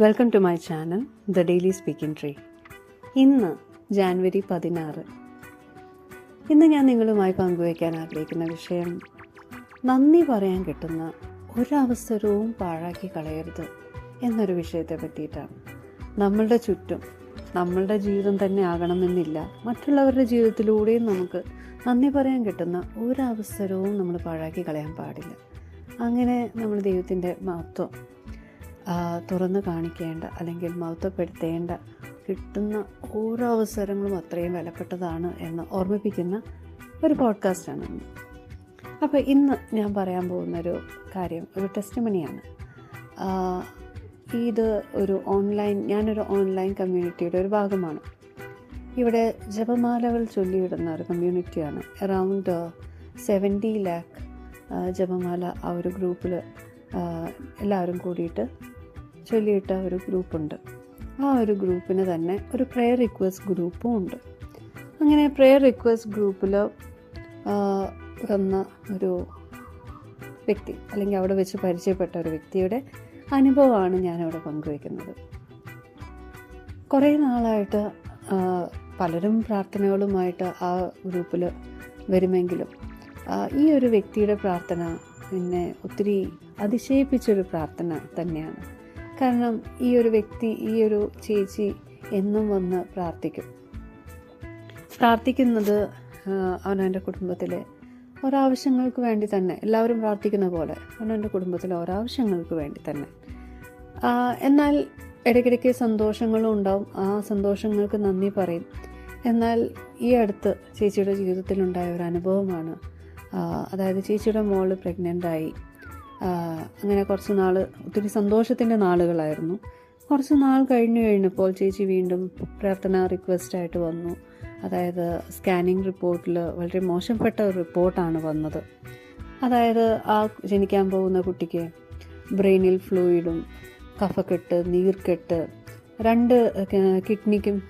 Welcome to my channel the daily speaking tree ഇന്ന് ജാൻവരി പതിനാറ്. ഇന്ന് ഞാൻ നിങ്ങളുമായി പങ്കുവയ്ക്കാൻ ആഗ്രഹിക്കുന്ന വിഷയം നന്ദി പറയാൻ കിട്ടുന്ന ഒരവസരവും പാഴാക്കി കളയരുത് എന്നൊരു വിഷയത്തെ പറ്റിയിട്ടാണ്. നമ്മളുടെ ചുറ്റും നമ്മളുടെ ജീവിതം തന്നെ ആകണമെന്നില്ല. മറ്റുള്ളവരുടെ ജീവിതത്തിലൂടെയും നമുക്ക് നന്ദി പറയാൻ കിട്ടുന്ന ഒരവസരവും നമ്മൾ പാഴാക്കി കളയാൻ പാടില്ല. അങ്ങനെ നമ്മൾ ദൈവത്തിന്റെ മഹത്വം തുറന്ന് കാണിക്കേണ്ട അല്ലെങ്കിൽ മഹത്വപ്പെടുത്തേണ്ട കിട്ടുന്ന ഓരോ അവസരങ്ങളും അത്രയും വിലപ്പെട്ടതാണ് എന്ന് ഓർമ്മിപ്പിക്കുന്ന ഒരു പോഡ്കാസ്റ്റാണ് അപ്പോൾ ഇന്ന്. ഞാൻ പറയാൻ പോകുന്നൊരു കാര്യം ഒരു ടെസ്റ്റ് മണിയാണ് ഇത് ഒരു ഓൺലൈൻ ഞാനൊരു ഓൺലൈൻ കമ്മ്യൂണിറ്റിയുടെ ഒരു ഭാഗമാണ്. ഇവിടെ ജപമാലകൾ ചൊല്ലിയിടുന്ന ഒരു കമ്മ്യൂണിറ്റിയാണ് അറൗണ്ട് സെവന്റി ലാക്ക് ജപമാല ആ ഒരു ഗ്രൂപ്പിൽ എല്ലാവരും കൂടിയിട്ട് ചൊല്ലിയിട്ട ഒരു ഗ്രൂപ്പുണ്ട്. ആ ഒരു ഗ്രൂപ്പിന് തന്നെ ഒരു പ്രെയർ റിക്വസ്റ്റ് ഗ്രൂപ്പും ഉണ്ട്. അങ്ങനെ പ്രെയർ റിക്വസ്റ്റ് ഗ്രൂപ്പിൽ വന്ന ഒരു വ്യക്തി അല്ലെങ്കിൽ അവിടെ വെച്ച് പരിചയപ്പെട്ട ഒരു വ്യക്തിയുടെ അനുഭവമാണ് ഞാനവിടെ പങ്കുവയ്ക്കുന്നത് കുറേ നാളായിട്ട് പലരും പ്രാർത്ഥനകളുമായിട്ട് ആ ഗ്രൂപ്പിൽ വരുമെങ്കിലും ഈ ഒരു വ്യക്തിയുടെ പ്രാർത്ഥന എന്നെ ഒത്തിരി അതിശയിപ്പിച്ചൊരു പ്രാർത്ഥന തന്നെയാണ്. കാരണം ഈ ഒരു വ്യക്തി ഈ ഒരു ചേച്ചി എന്നും വന്ന് പ്രാർത്ഥിക്കും. പ്രാർത്ഥിക്കുന്നത് അവനവന്റെ കുടുംബത്തിലെ ഒരാവശ്യങ്ങൾക്ക് വേണ്ടി തന്നെ. എല്ലാവരും പ്രാർത്ഥിക്കുന്ന പോലെ അവനവന്റെ കുടുംബത്തിലെ ഒരാവശ്യങ്ങൾക്ക് വേണ്ടി തന്നെ. എന്നാൽ ഇടയ്ക്കിടയ്ക്ക് സന്തോഷങ്ങളും ഉണ്ടാവും. ആ സന്തോഷങ്ങൾക്ക് നന്ദി പറയും. എന്നാൽ ഈ അടുത്ത് ചേച്ചിയുടെ ജീവിതത്തിലുണ്ടായ ഒരു അനുഭവമാണ് അതായത് ചേച്ചിയുടെ മോൾ പ്രഗ്നന്റായി അങ്ങനെ കുറച്ച് നാൾ ഒത്തിരി സന്തോഷത്തിന്റെ നാളുകളായിരുന്നു. കുറച്ച് നാൾ കഴിഞ്ഞു കഴിഞ്ഞപ്പോൾ ചേച്ചി വീണ്ടും പ്രാർത്ഥന റിക്വസ്റ്റായിട്ട് വന്നു. അതായത് സ്കാനിങ് റിപ്പോർട്ടിൽ വളരെ മോശപ്പെട്ട ഒരു റിപ്പോർട്ടാണ് വന്നത്. അതായത് ആ ജനിക്കാൻ പോകുന്ന കുട്ടിക്ക് ബ്രെയിനിൽ ഫ്ലൂയിഡും കഫക്കെട്ട് നീർക്കെട്ട് രണ്ട് കിഡ്നിക്കും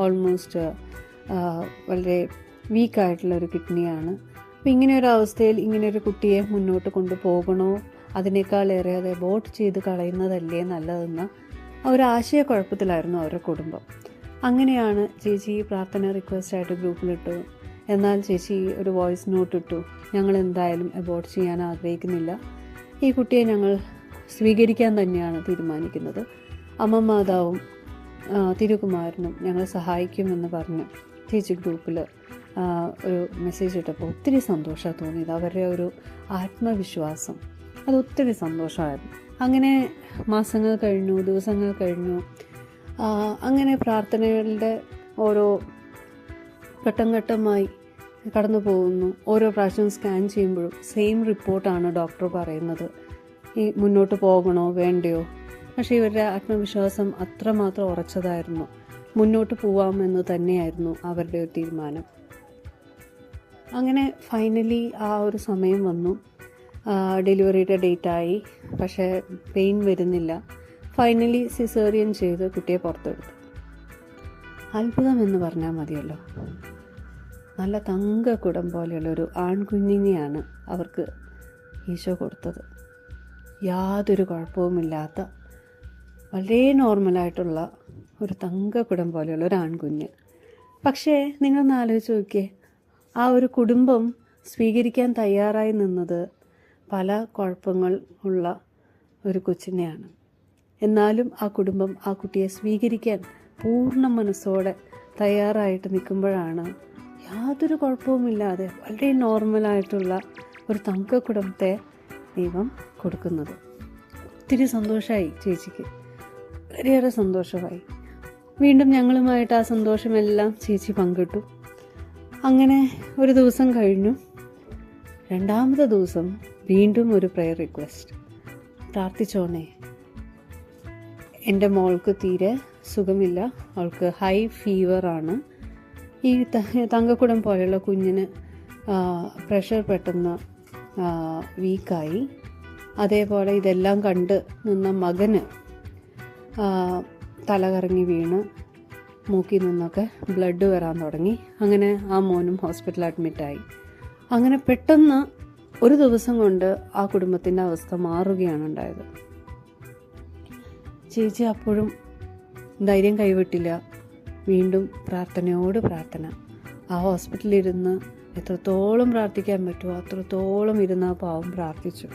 ഓൾമോസ്റ്റ് വളരെ വീക്കായിട്ടുള്ള ഒരു കിഡ്നിയാണ് അപ്പോൾ ഇങ്ങനെ ഒരു അവസ്ഥയിൽ ഇങ്ങനെ ഒരു കുട്ടിയെ മുന്നോട്ട് കൊണ്ടുപോകണോ? അതിനേക്കാളേറെ അത് അബോട്ട് ചെയ്ത് കളയുന്നതല്ലേ നല്ലതെന്ന ആ ഒരു ആശയക്കുഴപ്പത്തിലായിരുന്നു അവരുടെ കുടുംബം. അങ്ങനെയാണ് ചേച്ചി പ്രാർത്ഥന റിക്വസ്റ്റായിട്ട് ഗ്രൂപ്പിലിട്ടു എന്നാൽ ചേച്ചി ഒരു വോയിസ് നോട്ട് ഇട്ടു. ഞങ്ങൾ എന്തായാലും അബോട്ട് ചെയ്യാൻ ആഗ്രഹിക്കുന്നില്ല. ഈ കുട്ടിയെ ഞങ്ങൾ സ്വീകരിക്കാൻ തന്നെയാണ് തീരുമാനിക്കുന്നത്. അമ്മ മാതാവും തിരുകുമാരനും ഞങ്ങളെ സഹായിക്കുമെന്ന് പറഞ്ഞ് ചേച്ചി ഗ്രൂപ്പിൽ ഒരു മെസ്സേജ് ഇട്ടപ്പോൾ ഒത്തിരി സന്തോഷമാണ് തോന്നിയത്. അവരുടെ ഒരു ആത്മവിശ്വാസം. അത് ഒത്തിരി സന്തോഷമായിരുന്നു. അങ്ങനെ മാസങ്ങൾ കഴിഞ്ഞു ദിവസങ്ങൾ കഴിഞ്ഞു. അങ്ങനെ പ്രാർത്ഥനകളുടെ ഓരോ ഘട്ടം ഘട്ടമായി കടന്നു പോകുന്നു. ഓരോ പ്രാവശ്യം സ്കാൻ ചെയ്യുമ്പോഴും സെയിം റിപ്പോർട്ടാണ് ഡോക്ടർ പറയുന്നത്. ഈ മുന്നോട്ട് പോകണോ വേണ്ടയോ? പക്ഷേ ഇവരുടെ ആത്മവിശ്വാസം അത്രമാത്രം ഉറച്ചതായിരുന്നു. മുന്നോട്ട് പോവാമെന്ന് തന്നെയായിരുന്നു അവരുടെ ഒരു തീരുമാനം. അങ്ങനെ ഫൈനലി ആ ഒരു സമയം വന്നു. ഡെലിവറിയുടെ ആയി പക്ഷേ പെയിൻ വരുന്നില്ല. ഫൈനലി സിസേറിയൻ ചെയ്ത് കുട്ടിയെ പുറത്തെടുത്തു. അത്ഭുതം എന്ന് പറഞ്ഞാൽ മതിയല്ലോ. നല്ല തങ്കക്കുടം പോലെയുള്ള ഒരു ആൺകുഞ്ഞിനെയാണ് അവർക്ക് ഈശോ കൊടുത്തത്. യാതൊരു കുഴപ്പവുമില്ലാത്ത വളരെ നോർമലായിട്ടുള്ള ഒരു തങ്കക്കുടം പോലെയുള്ള ഒരു ആൺകുഞ്ഞ്. പക്ഷേ നിങ്ങളൊന്ന് ആലോചിച്ച് നോക്കിയേ. ആ ഒരു കുടുംബം സ്വീകരിക്കാൻ തയ്യാറായി നിന്നത് പല കുഴപ്പങ്ങൾ ഉള്ള ഒരു കൊച്ചിനെയാണ്. എന്നാലും ആ കുടുംബം ആ കുട്ടിയെ സ്വീകരിക്കാൻ പൂർണ മനസ്സോടെ തയ്യാറായിട്ട് നിൽക്കുമ്പോഴാണ് യാതൊരു കുഴപ്പവുമില്ലാതെ വളരെ നോർമലായിട്ടുള്ള ഒരു തങ്ക കുടുംബത്തെ ദൈവം കൊടുക്കുന്നത്. ഒത്തിരി സന്തോഷമായി ചേച്ചിക്ക്. വളരെയേറെ സന്തോഷമായി. വീണ്ടും ഞങ്ങളുമായിട്ട് ആ സന്തോഷമെല്ലാം ചേച്ചി പങ്കിട്ടു. അങ്ങനെ ഒരു ദിവസം കഴിഞ്ഞു. രണ്ടാമത്തെ ദിവസം വീണ്ടും ഒരു പ്രയർ റിക്വസ്റ്റ് പ്രാർത്ഥിച്ചോണേ. എന്റെ മോൾക്ക് തീരെ സുഖമില്ല. അവൾക്ക് ഹൈ ഫീവറാണ് ഈ തങ്കക്കുടം പോലെയുള്ള കുഞ്ഞിന് പ്രഷർ പെട്ടെന്ന് വീക്കായി അതേപോലെ ഇതെല്ലാം കണ്ട് നിന്ന മകന് തലകറങ്ങി വീണ് മൂക്കിൽ നിന്നൊക്കെ ബ്ലഡ് വരാൻ തുടങ്ങി. അങ്ങനെ ആ മോനും ഹോസ്പിറ്റലിൽ അഡ്മിറ്റായി അങ്ങനെ പെട്ടെന്ന് ഒരു ദിവസം കൊണ്ട് ആ കുടുംബത്തിന്റെ അവസ്ഥ മാറുകയാണ് ഉണ്ടായത്. ചേച്ചി അപ്പോഴും ധൈര്യം കൈവിട്ടില്ല. വീണ്ടും പ്രാർത്ഥനയോട് പ്രാർത്ഥന. ആ ഹോസ്പിറ്റലിൽ എത്രത്തോളം പ്രാർത്ഥിക്കാൻ പറ്റുമോ അത്രത്തോളം ഇരുന്ന് ആ പാവം പ്രാർത്ഥിച്ചു.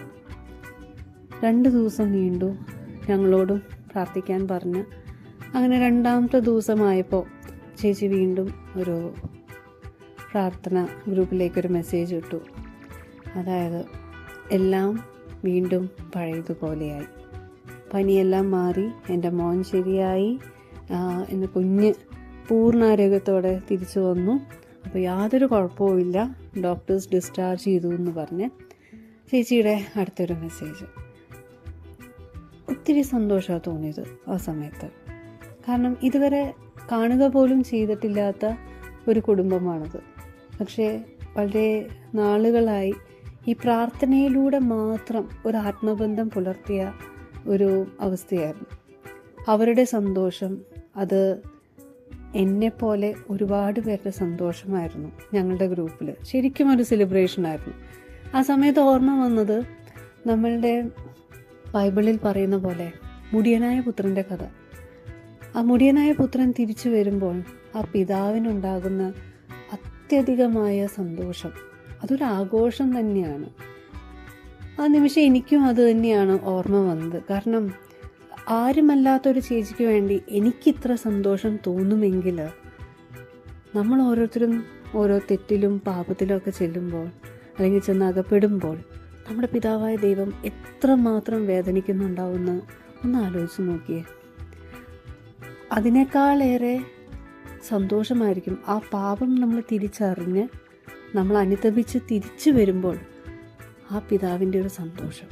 രണ്ട് ദിവസം നീണ്ടു ഞങ്ങളോടും പ്രാർത്ഥിക്കാൻ പറഞ്ഞ്. അങ്ങനെ രണ്ടാമത്തെ ദിവസമായപ്പോൾ ചേച്ചി വീണ്ടും ഒരു പ്രാർത്ഥന ഗ്രൂപ്പിലേക്കൊരു മെസ്സേജ് ഇട്ടു. അതായത് എല്ലാം വീണ്ടും പഴയതുപോലെയായി. പനിയെല്ലാം മാറി എന്റെ മോൻ ശരിയായി എന്റെ കുഞ്ഞ് പൂർണാരോഗ്യത്തോടെ തിരിച്ചു വന്നു. അപ്പോൾ യാതൊരു കുഴപ്പവുമില്ല ഡോക്ടേഴ്സ് ഡിസ്ചാർജ് ചെയ്തു എന്ന് പറഞ്ഞ് ചേച്ചിയുടെ അടുത്തൊരു മെസ്സേജ്. ഒത്തിരി സന്തോഷമാണ് തോന്നിയത് ആ സമയത്ത്. കാരണം ഇതുവരെ കാണുക പോലും ചെയ്തിട്ടില്ലാത്ത ഒരു കുടുംബമാണത്. പക്ഷേ വളരെ നാളുകളായി ഈ പ്രാർത്ഥനയിലൂടെ മാത്രം ഒരു ആത്മബന്ധം പുലർത്തിയ ഒരു അവസ്ഥയായിരുന്നു. അവരുടെ സന്തോഷം അത് എന്നെപ്പോലെ ഒരുപാട് പേരുടെ സന്തോഷമായിരുന്നു ഞങ്ങളുടെ ഗ്രൂപ്പിൽ. ശരിക്കും ഒരു സെലിബ്രേഷൻ ആയിരുന്നു. ആ സമയത്ത് ഓർമ്മ വന്നത് നമ്മളുടെ ബൈബിളിൽ പറയുന്ന പോലെ മുടിയനായ പുത്രന്റെ കഥ. ആ മുടിയനായ പുത്രൻ തിരിച്ചു വരുമ്പോൾ ആ പിതാവിനുണ്ടാകുന്ന അത്യധികമായ സന്തോഷം അതൊരു ആഘോഷം തന്നെയാണ്. ആ നിമിഷം എനിക്കും അത് തന്നെയാണ് ഓർമ്മ വന്നത്. കാരണം ആരുമല്ലാത്തൊരു ചേച്ചിക്ക് വേണ്ടി എനിക്കിത്ര സന്തോഷം തോന്നുമെങ്കിൽ നമ്മൾ ഓരോരുത്തരും ഓരോ തെറ്റിലും പാപത്തിലും ഒക്കെ ചെല്ലുമ്പോൾ അല്ലെങ്കിൽ ചെന്ന് അകപ്പെടുമ്പോൾ നമ്മുടെ പിതാവായ ദൈവം എത്രമാത്രം വേദനിക്കുന്നുണ്ടാവുമെന്ന് ഒന്ന് ആലോചിച്ച് നോക്കിയേ. അതിനേക്കാളേറെ സന്തോഷമായിരിക്കും ആ പാപം നമ്മൾ തിരിച്ചറിഞ്ഞ് നമ്മൾ അനുതപിച്ച് തിരിച്ചു വരുമ്പോൾ ആ പിതാവിന്റെ ഒരു സന്തോഷം.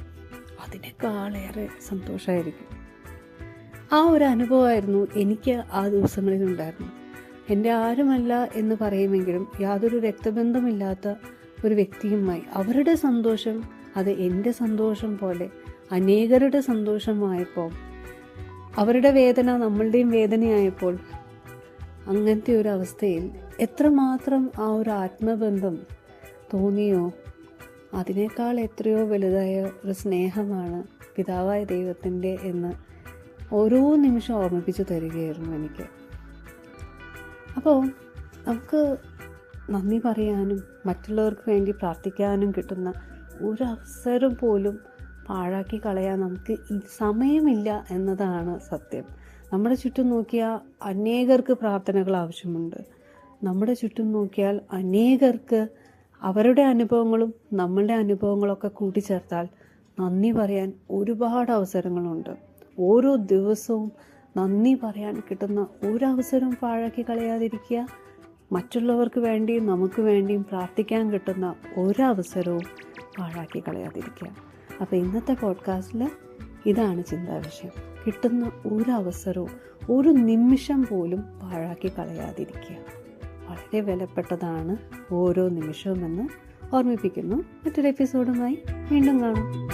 അതിനേക്കാളേറെ സന്തോഷമായിരിക്കും. ആ ഒരു അനുഭവമായിരുന്നു എനിക്ക് ആ ദിവസങ്ങളിൽ ഉണ്ടായിരുന്നു എന്റെ ആരുമല്ല എന്ന് പറയുമെങ്കിലും യാതൊരു രക്തബന്ധമില്ലാത്ത ഒരു വ്യക്തിയുമായി അവരുടെ സന്തോഷം അത് എന്റെ സന്തോഷം പോലെ അനേകരുടെ സന്തോഷമായപ്പോൾ അവരുടെ വേദന നമ്മളുടെയും വേദനയായപ്പോൾ അങ്ങനത്തെ ഒരു അവസ്ഥയിൽ എത്രമാത്രം ആ ഒരു ആത്മബന്ധം തോന്നിയോ? അതിനേക്കാൾ എത്രയോ വലുതായ ഒരു സ്നേഹമാണ് പിതാവായ ദൈവത്തിന്റെ എന്ന് ഓരോ നിമിഷം ഓർമ്മിപ്പിച്ചു തരികയായിരുന്നു എനിക്ക്. അപ്പോൾ നമുക്ക് നന്ദി പറയാനും മറ്റുള്ളവർക്ക് വേണ്ടി പ്രാർത്ഥിക്കാനും കിട്ടുന്ന ഒരു അവസരം പോലും പാഴാക്കി കളയാൻ നമുക്ക് സമയമില്ല എന്നതാണ് സത്യം. നമ്മുടെ ചുറ്റും നോക്കിയാൽ അനേകർക്ക് പ്രാർത്ഥനകൾ ആവശ്യമുണ്ട്. നമ്മുടെ ചുറ്റും നോക്കിയാൽ അനേകർക്ക് അവരുടെ അനുഭവങ്ങളും നമ്മളുടെ അനുഭവങ്ങളൊക്കെ കൂട്ടിച്ചേർത്താൽ നന്ദി പറയാൻ ഒരുപാട് അവസരങ്ങളുണ്ട്. ഓരോ ദിവസവും നന്ദി പറയാൻ കിട്ടുന്ന ഒരവസരം പാഴാക്കി കളയാതിരിക്കുക. മറ്റുള്ളവർക്ക് വേണ്ടിയും നമുക്ക് വേണ്ടിയും പ്രാർത്ഥിക്കാൻ കിട്ടുന്ന ഒരവസരവും പാഴാക്കി കളയാതിരിക്കുക. അപ്പോൾ ഇന്നത്തെ പോഡ്കാസ്റ്റിൽ ഇതാണ് ചിന്താ വിഷയം കിട്ടുന്ന ഒരു അവസരവും ഒരു നിമിഷം പോലും പാഴാക്കി കളയാതിരിക്കുക. വളരെ വിലപ്പെട്ടതാണ് ഓരോ നിമിഷവുമെന്ന് ഓർമ്മിപ്പിക്കുന്നു. മറ്റൊരു എപ്പിസോഡുമായി വീണ്ടും കാണാം.